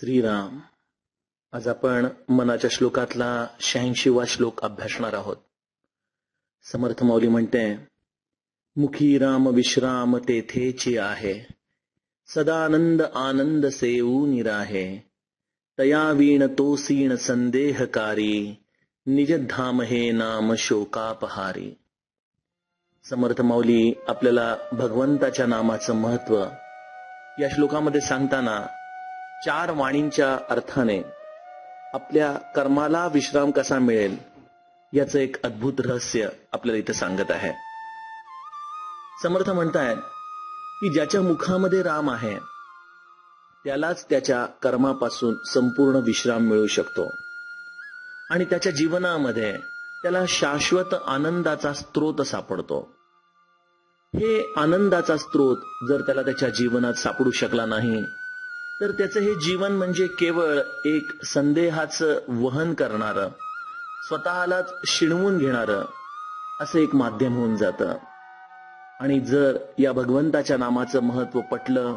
श्रीराम आज आपण मनाच्या श्लोकातला शहाऐंशीवा श्लोक अभ्यासणार आहोत. समर्थ माऊली म्हणते मुखी राम विश्राम तेथेची आहे. सदानंद आनंद सेऊ निराहे तया वीण तो सीण संदेहकारी. निज धाम हे नाम शोकापहारी. समर्थ माऊली आपल्याला भगवंताच्या नामाचं महत्त्व या श्लोकामध्ये सांगताना चार वाणींच्या अर्थाने आपल्या कर्माला विश्राम कसा मिळेल याचं एक अद्भुत रहस्य आपल्याला इथं सांगत आहे. समर्थ म्हणतायत की ज्याच्या मुखामध्ये राम आहे त्यालाच त्याच्या कर्मापासून संपूर्ण विश्राम मिळू शकतो. आणि त्याच्या जीवनामध्ये त्याला शाश्वत आनंदाचा स्त्रोत सापडतो. हे आनंदाचा स्त्रोत जर त्याला त्याच्या जीवनात सापडू शकला नाही तर त्याचं हे जीवन म्हणजे केवळ एक संदेहाचं वहन करणारं स्वतःलाच शिणवून घेणारं असं एक माध्यम होऊन जातं. आणि जर या भगवंताच्या नामाचं महत्त्व पटलं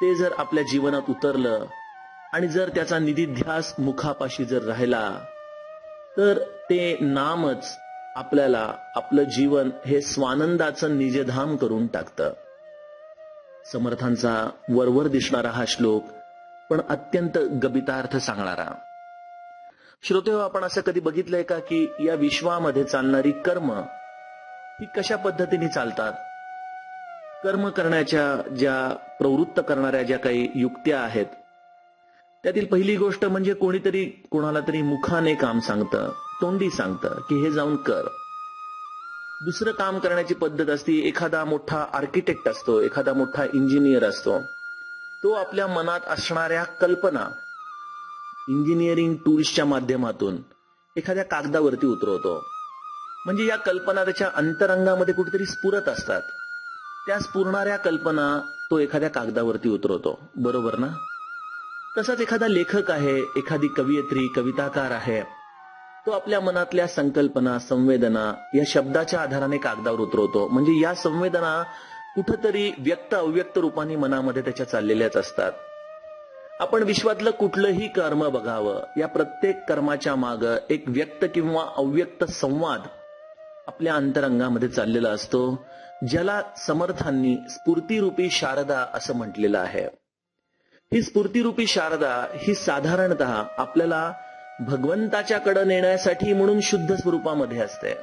ते जर आपल्या जीवनात उतरलं आणि जर त्याचा निधिध्यास मुखापाशी जर राहिला तर ते नामच आपल्याला आपलं जीवन हे स्वानंदाचं निजधाम करून टाकतं. समर्थांचा वरवर दिसणारा हा श्लोक पण अत्यंत गबितार्थ सांगणारा. श्रोते आपण असं कधी बघितलंय का की या विश्वामध्ये चालणारी कर्म ही कशा पद्धतीने चालतात? कर्म करण्याच्या ज्या प्रवृत्त करणाऱ्या ज्या काही युक्त्या आहेत त्यातील पहिली गोष्ट म्हणजे कोणीतरी कोणाला तरी मुखाने काम सांगतं तोंडी सांगतं की हे जाऊन कर. दुसरं काम करण्याची पद्धत असते एखादा मोठा आर्किटेक्ट असतो एखादा मोठा इंजिनियर असतो. तो आपल्या मनात असणाऱ्या कल्पना इंजिनिअरिंग टूल्सच्या माध्यमातून एखाद्या कागदावरती उतरवतो. म्हणजे या कल्पना त्याच्या अंतरंगामध्ये कुठेतरी स्फुरत असतात. त्या स्फुरणाऱ्या कल्पना तो एखाद्या कागदावरती उतरवतो. बरोबर ना? तसाच एखादा लेखक आहे एखादी कवयित्री कविताकार आहे. तो आपल्या मनातल्या संकल्पना संवेदना या शब्दाच्या आधाराने कागदावर उतरवतो. म्हणजे या संवेदना कुठंतरी व्यक्त अव्यक्त रूपाने मनामध्ये त्याच्या चाललेल्याच असतात. आपण विश्वातलं कुठलंही कर्म बघावं या प्रत्येक कर्माच्या माग एक व्यक्त किंवा अव्यक्त संवाद आपल्या अंतरंगामध्ये चाललेला असतो ज्याला समर्थांनी स्फूर्तीरूपी शारदा असं म्हटलेलं आहे. ही स्फूर्तीरूपी शारदा ही साधारणतः आपल्याला भगवंताच्याकडे नेण्यासाठी म्हणून शुद्ध स्वरूपामध्ये असते.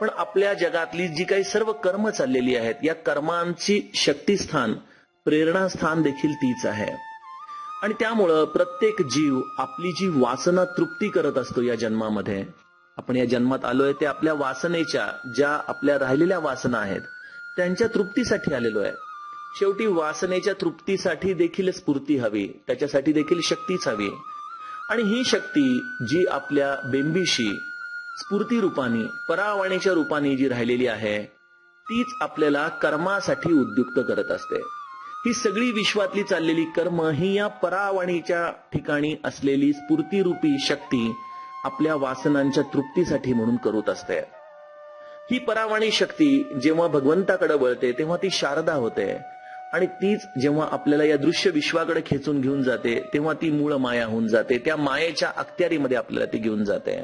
पण आपल्या जगातली जी काही सर्व कर्म चाललेली आहेत या कर्मांची शक्तीस्थान प्रेरणास्थान देखील तीच आहे. आणि त्यामुळं प्रत्येक जीव आपली जी वासना तृप्ती करत असतो या जन्मामध्ये. आपण या जन्मात आलोय ते आपल्या वासनेच्या ज्या आपल्या राहिलेल्या वासना आहेत त्यांच्या तृप्तीसाठी आलेलो आहे. शेवटी वासनेच्या तृप्तीसाठी देखील स्फूर्ती हवी त्याच्यासाठी देखील शक्तीच हवी. आणि ही शक्ती जी आपल्या बेंबीशी स्फूर्ती रूपाने परावाणीच्या रूपाने जी राहिलेली आहे तीच आपल्याला कर्मासाठी उद्युक्त करत असते. ही सगळी विश्वातली चाललेली कर्म ही या परावाणीच्या ठिकाणी असलेली स्फूर्तीरूपी शक्ती आपल्या वासनांच्या तृप्तीसाठी म्हणून करत असते. ही परावाणी शक्ती जेव्हा भगवंताकडे वळते तेव्हा ती शारदा होते. आणि तीच जेव्हा आपल्याला या दृश्य विश्वाकडे खेचून घेऊन जाते तेव्हा ती मूळ माया होऊन जाते. त्या मायेच्या अखत्यारीमध्ये आपल्याला ती घेऊन जाते.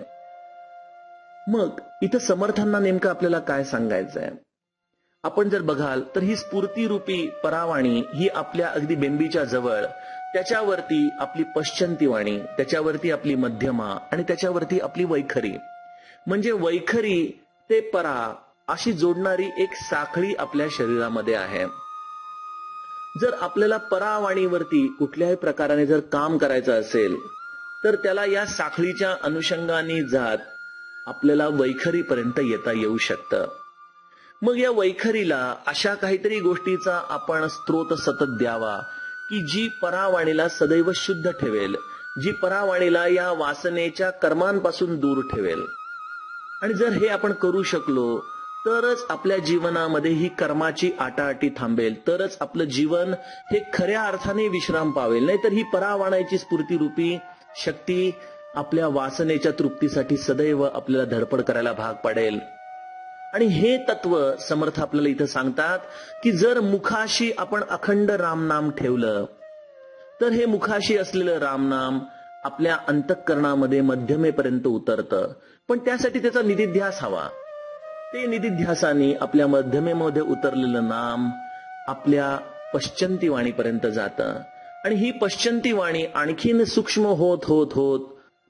मग इथं समर्थांना नेमकं आपल्याला काय सांगायचंय? आपण जर बघाल तर ही स्फूर्तीरूपी परावाणी ही आपल्या अगदी बेंबीच्या जवळ त्याच्यावरती आपली पश्चंती वाणी त्याच्यावरती आपली मध्यमा आणि त्याच्यावरती आपली वैखरी. म्हणजे वैखरी ते परा अशी जोडणारी एक साखळी आपल्या शरीरामध्ये आहे. जर आपल्याला परावाणीवरती कुठल्याही प्रकाराने जर काम करायचं असेल तर त्याला या साखळीच्या अनुषंगाने जात आपल्याला वैखरीपर्यंत येता येऊ शकतं. मग या वैखरीला अशा काहीतरी गोष्टीचा आपण स्त्रोत सतत द्यावा की जी परावाणीला सदैव शुद्ध ठेवेल जी परावाणीला या वासनेच्या कर्मांपासून दूर ठेवेल. आणि जर हे आपण करू शकलो तरच आपल्या जीवनामध्ये ही कर्माची आटाआटी थांबेल. तरच आपलं जीवन हे खऱ्या अर्थाने विश्राम पावेल. नाहीतर ही परावाणाची स्फूर्तीरूपी शक्ती आपल्या वासनेच्या तृप्तीसाठी सदैव आपल्याला धडपड करायला भाग पाडेल. आणि हे तत्व समर्थ आपल्याला इथं सांगतात की जर मुखाशी आपण अखंड रामनाम ठेवलं तर हे मुखाशी असलेलं रामनाम आपल्या अंतःकरणामध्ये मध्यमेपर्यंत उतरतं. पण त्यासाठी त्याचा निधिध्यास हवा. ते निधिध्यासाने आपल्या मध्यमेमध्ये उतरलेलं नाम आपल्या पश्चंती वाणीपर्यंत जातं. आणि ही पश्चंती वाणी आणखीन सूक्ष्म होत होत होत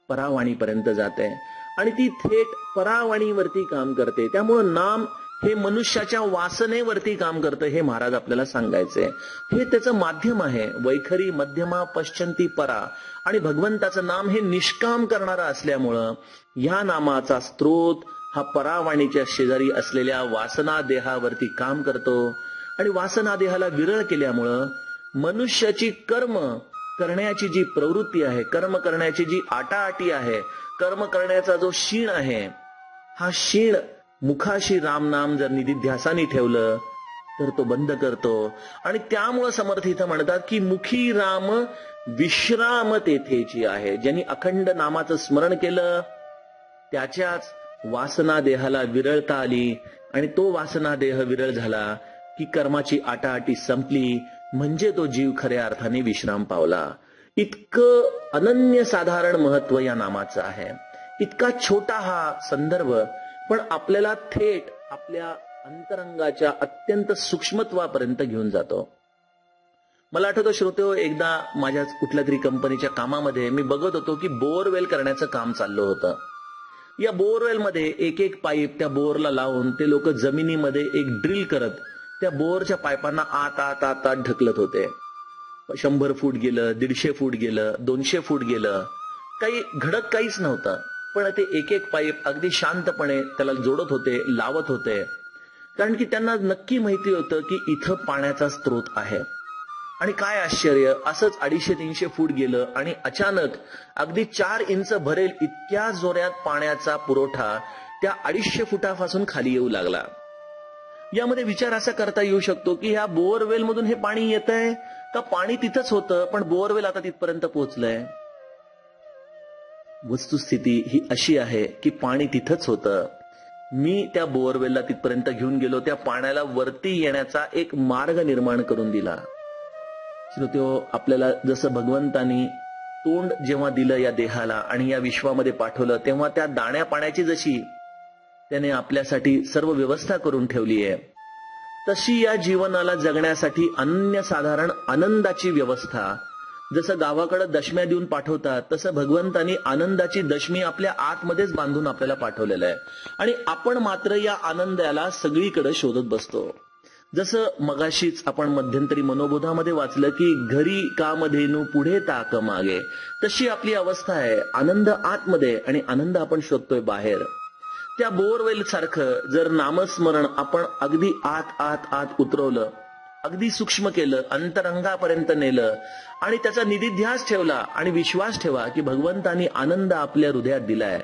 परावाणीपर्यंत जाते. आणि ती थेट परावाणीवरती काम करते. त्यामुळं नाम हे मनुष्याच्या वासनेवरती काम करतं हे महाराज आपल्याला सांगायचे. हे त्याचं माध्यम आहे. वैखरी मध्यमा पश्चंती परा. आणि भगवंताचं नाम हे निष्काम करणारं असल्यामुळं या नामाचा स्त्रोत हा परावाणीच्या शेजारी असलेल्या वासना देहावरती काम करतो आणि वासना देहाला विरळ केल्यामुळं मनुष्याची कर्म करण्याची जी प्रवृत्ती आहे कर्म करण्याची जी आटाआटी आहे कर्म करण्याचा जो शीण आहे हा शीण मुखाशी रामनाम जर निधिध्यासाने ठेवलं तर तो बंद करतो. आणि त्यामुळं समर्थ इथं म्हणतात की मुखी राम विश्राम तेथेची आहे. ज्यांनी अखंड नामाचं स्मरण केलं त्याच्याच वासना देहाला विरळता आली आणि तो वासना देह विरळ झाला की कर्माची आटाआटी संपली म्हणजे तो जीव खऱ्या अर्थाने विश्राम पावला. इतकं अनन्य साधारण महत्त्व या नामाचं आहे. इतका छोटा हा संदर्भ पण आपल्याला थेट आपल्या अंतरंगाच्या अत्यंत सूक्ष्मत्वापर्यंत घेऊन जातो. मला आठवतं श्रोते एकदा माझ्या कुठल्या तरी कंपनीच्या कामामध्ये मी बघत होतो की बोअरवेल करण्याचं काम चाललं होतं. या बोरवेल मध्ये एक एक पाईप त्या बोरला लावून ते लोक जमिनीमध्ये एक ड्रिल करत त्या बोरच्या पाईपांना आत आत आत आत ढकलत होते. शंभर फूट गेलं दीडशे फूट गेलं दोनशे फूट गेलं. काही घडत काहीच नव्हतं. पण ते एक एक पाईप अगदी शांतपणे त्याला जोडत होते लावत होते. कारण की त्यांना नक्की माहिती होतं की इथं पाण्याचा स्रोत आहे. आणि काय आश्चर्य? असंच अडीचशे तीनशे फूट गेलं आणि अचानक अगदी चार इंच भरेल इतक्या जोऱ्यात पाण्याचा पुरवठा त्या अडीचशे फुटापासून खाली येऊ लागला. यामध्ये विचार असा करता येऊ शकतो की ह्या बोअरवेल मधून हे पाणी येत आहे का पाणी तिथंच होतं पण बोअरवेल आता तिथपर्यंत पोहोचलंय? वस्तुस्थिती ही अशी आहे की पाणी तिथंच होतं. मी त्या बोअरवेलला तिथपर्यंत घेऊन गेलो त्या पाण्याला वरती येण्याचा एक मार्ग निर्माण करून दिला. श्रोत्यो आपल्याला जसं भगवंतानी तोंड जेव्हा दिलं या देहाला आणि या विश्वामध्ये पाठवलं तेव्हा त्या दाण्या पाण्याची जशी त्याने आपल्यासाठी सर्व व्यवस्था करून ठेवली आहे तशी या जीवनाला जगण्यासाठी अनन्यसाधारण आनंदाची व्यवस्था जसं गावाकडे दशम्या देऊन पाठवतात तसं भगवंतानी आनंदाची दशमी आपल्या आतमध्येच बांधून आपल्याला पाठवलेलं आहे. आणि आपण मात्र या आनंदाला सगळीकडे शोधत बसतो. जसं मगाशीच आपण मध्यंतरी मनोबोधामध्ये वाचलं की घरी कामधेनू पुढे ताक मागे तशी आपली अवस्था आहे. आनंद आतमध्ये आणि आनंद आपण शोधतोय बाहेर. त्या बोरवेल सारखं जर नामस्मरण आपण अगदी आत आत आत उतरवलं अगदी सूक्ष्म केलं अंतरंगापर्यंत नेलं आणि त्याचा निधिध्यास ठेवला आणि विश्वास ठेवा की भगवंतानी आनंद आपल्या हृदयात दिलाय.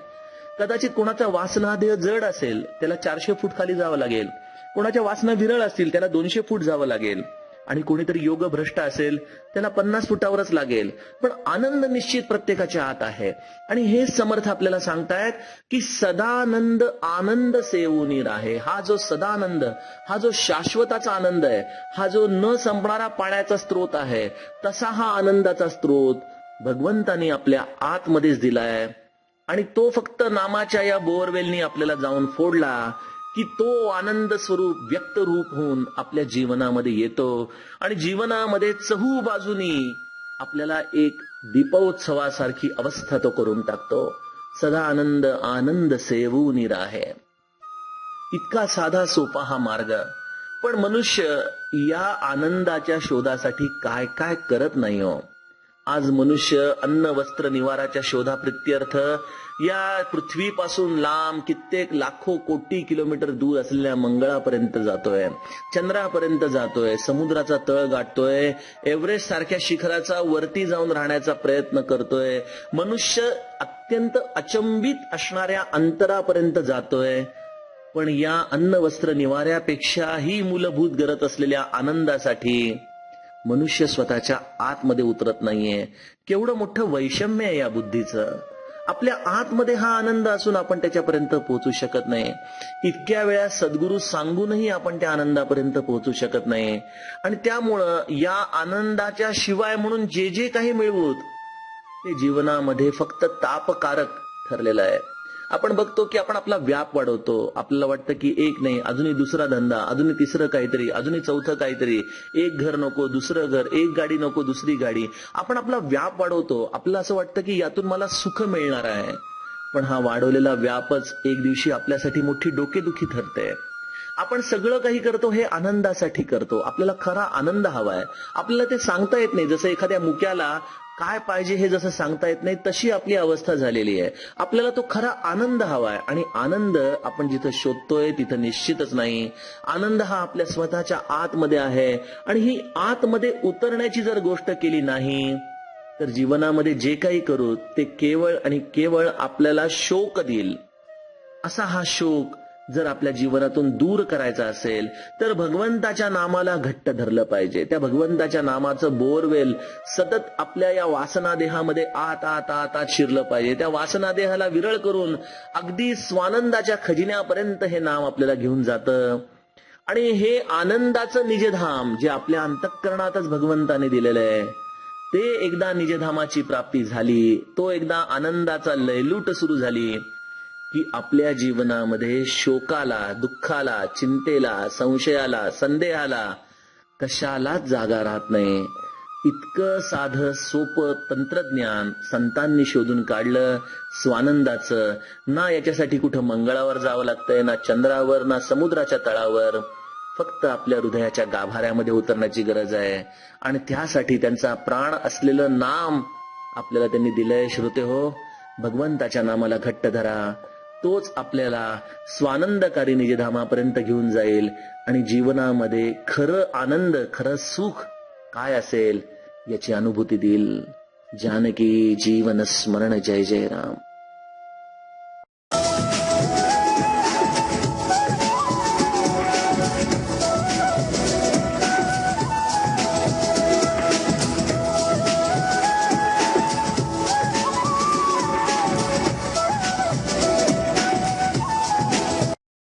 कदाचित कोणाचा वासनादेह जड असेल त्याला चारशे फूट खाली जावं लागेल. कोणाच्या वासना विरळ असतील त्याला दोनशे फूट जावं लागेल. आणि कोणीतरी योग भ्रष्ट असेल त्याला पन्नास फुटावरच लागेल. पण आनंद निश्चित प्रत्येकाच्या आत आहे. आणि हे समर्थ आपल्याला सांगतायत की सदानंद आनंद सेवनीर आहे हा जो सदानंद हा जो शाश्वताचा आनंद आहे हा जो न संपणारा पाण्याचा स्रोत आहे तसा हा आनंदाचा स्रोत भगवंतानी आपल्या आतमध्येच दिलाय. आणि तो फक्त नामाच्या या बोअरवेलनी आपल्याला जाऊन फोडला की तो आनंद स्वरूप व्यक्त रूप होऊन आपल्या जीवनामध्ये येतो. आणि जीवनामध्ये चहू बाजूनी आपल्याला एक दीपोत्सवासारखी अवस्था तो करून टाकतो. सदा आनंद आनंद सेवून आहे इतका साधा सोपा हा मार्ग. पण मनुष्य या आनंदाच्या शोधासाठी काय काय करत नाही हो. आज मनुष्य अन्न वस्त्र निवाराच्या शोधा प्रित्यर्थ या पृथ्वीपासून लांब कित्येक लाखो कोटी किलोमीटर दूर असलेल्या मंगळापर्यंत जातोय चंद्रापर्यंत जातोय समुद्राचा तळ गाठतोय एव्हरेस्ट सारख्या शिखराचा वरती जाऊन राहण्याचा प्रयत्न करतोय. मनुष्य अत्यंत अचंबित असणाऱ्या अंतरापर्यंत जातोय. पण या अन्न वस्त्र निवाऱ्यापेक्षाही मूलभूत गरज असलेल्या आनंदासाठी मनुष्य स्वतःच्या आतमध्ये उतरत नाहीये. केवढं मोठं वैषम्य आहे या बुद्धीचं. आपल्या आतमध्ये हा आनंद असून आपण त्याच्यापर्यंत पोहोचू शकत नाही. इतक्या वेळा सद्गुरू सांगूनही आपण त्या आनंदापर्यंत पोहोचू शकत नाही. आणि त्यामुळं या आनंदाच्या शिवाय म्हणून जे जे काही मिळवूत ते जीवनामध्ये फक्त तापकारक ठरलेलं आहे. आपण बघतो की आपण आपला व्याप वाढवतो. आपल्याला वाटतं की एक नाही अजूनही दुसरा धंदा अजूनही तिसरं काहीतरी अजूनही चौथं काहीतरी. एक घर नको दुसरं घर एक गाडी नको दुसरी गाडी. आपण आपला व्याप वाढवतो. आपल्याला असं वाटतं की यातून मला सुख मिळणार आहे. पण हा वाढवलेला व्यापच एक दिवशी आपल्यासाठी मोठी डोकेदुखी ठरते. आपण सगळं काही करतो हे आनंदासाठी करतो. आपल्याला खरा आनंद हवाय. आपल्याला ते सांगता येत नाही. जसं एखाद्या मुक्याला काय पाहिजे हे जसं सांगता येत नाही तशी आपली अवस्था झालेली आहे. आपल्याला तो खरा आनंद हवा आहे आणि आनंद आपण जिथं शोधतोय तिथं निश्चितच नाही. आनंद हा आपल्या स्वतःच्या आतमध्ये आहे. आणि ही आतमध्ये उतरण्याची जर गोष्ट केली नाही तर जीवनामध्ये जे काही करू ते केवळ आणि केवळ आपल्याला शोक देईल. असा हा शोक जर आपल्या जीवनातून दूर करायचा असेल तर भगवंताच्या नामाला घट्ट धरलं पाहिजे. त्या भगवंताच्या नामाचं बोरवेल सतत आपल्या या वासनादेहामध्ये आत आत आत आत शिरलं पाहिजे. त्या वासनादेहाला विरळ करून अगदी स्वानंदाच्या खजिन्यापर्यंत हे नाम आपल्याला घेऊन जातं. आणि हे आनंदाचं निजधाम जे आपल्या अंतःकरणातच भगवंताने दिलेलं आहे ते एकदा निजधामाची प्राप्ती झाली तो एकदा आनंदाचा लयलूट सुरू झाली. की आपल्या जीवनामध्ये शोकाला दुःखाला चिंतेला संशयाला संदेहाला कशालाच जागा राहत नाही. इतकं साधं सोपं तंत्रज्ञान संतांनी शोधून काढलं स्वानंदाचं. ना याच्यासाठी कुठं मंगळावर जावं लागतंय ना चंद्रावर ना समुद्राच्या तळावर. फक्त आपल्या हृदयाच्या गाभाऱ्यामध्ये उतरण्याची गरज आहे. आणि त्यासाठी त्यांचा प्राण असलेलं नाम आपल्याला त्यांनी दिलंय श्रोते हो. भगवंताच्या नामाला घट्ट धरा. तोच आपल्याला स्वानंदकारी निजधामापर्यंत घेऊन जाईल आणि जीवनामध्ये खरं आनंद खरं सुख काय असेल याची अनुभूती देईल. जानकी जीवन स्मरण जय जय राम.